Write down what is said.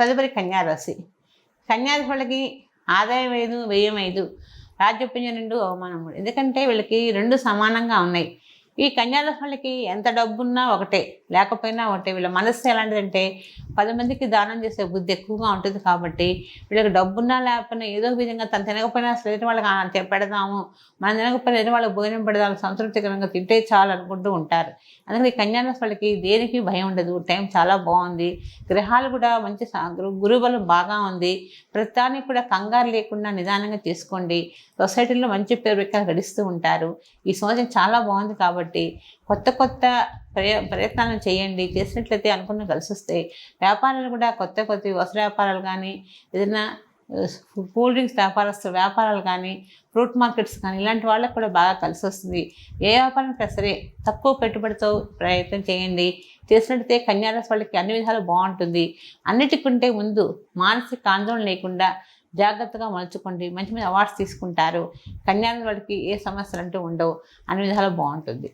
తదుపరి కన్యారాశి. కన్యారాశి వాళ్ళకి ఆదాయం ఐదు వ్యయం ఐదు. రాజ్యపుణ్యం రెండు అవమానం మూడు. ఎందుకంటే వీళ్ళకి రెండు సమానంగా ఉన్నాయి. ఈ కన్యారాశి వాళ్ళకి ఎంత డబ్బున్నా ఒకటే. లేకపోయినా ఒకటే. వీళ్ళ మనస్సు ఎలాంటిదంటే పది మందికి దానం చేసే బుద్ధి ఎక్కువగా ఉంటుంది కాబట్టి వీళ్ళకి డబ్బున్నా లేకపోయినా ఏదో ఒక విధంగా తను తినకపోయినా లేని వాళ్ళకి పెడదాము. మనం తినకపోయినా లేని వాళ్ళకి భోజనం పెడదాము సంతృప్తికరంగా తింటే చాలు అనుకుంటూ ఉంటారు. అందుకని ఈ కన్యారాశి వాళ్ళకి దేనికి భయం ఉండదు. టైం చాలా బాగుంది. గ్రహాలు కూడా మంచి గురు- గురుబలం బాగా ఉంది. ప్రతిదానికి కూడా కంగారు లేకుండా నిదానంగా చేసుకోండి సొసైటీలో మంచి పేరు ప్రఖ్యాలు గడిస్తూ ఉంటారు. ఈ సంవత్సరం చాలా బాగుంది కాబట్టి కొత్త కొత్త ప్రయ ప్రయత్నాలను చేయండి. చేసినట్లయితే అనుకున్న కలిసి వస్తాయి వ్యాపారాలు కూడా కొత్త కొత్త వస్త్ర వ్యాపారాలు కానీ ఏదైనా కూల్ డ్రింక్స్ వ్యాపారస్తు వ్యాపారాలు కానీ ఫ్రూట్ మార్కెట్స్ కానీ ఇలాంటి వాళ్ళకి కూడా బాగా కలిసి వస్తుంది. ఏ వ్యాపారానికి సరే తక్కువ పెట్టుబడితో ప్రయత్నం చేయండి. చేసినట్టయితే కన్యారాశి వాళ్ళకి అన్ని విధాలు బాగుంటుంది. అన్నిటికంటే ముందు మానసిక ఆందోళన లేకుండా జాగ్రత్తగా మలుచుకోండి. మంచి మంచి అవార్డ్స్ తీసుకుంటారు. కన్యారాశి వాళ్ళకి ఏ సమస్యలు అంటూ ఉండవు. అన్ని విధాలు బాగుంటుంది.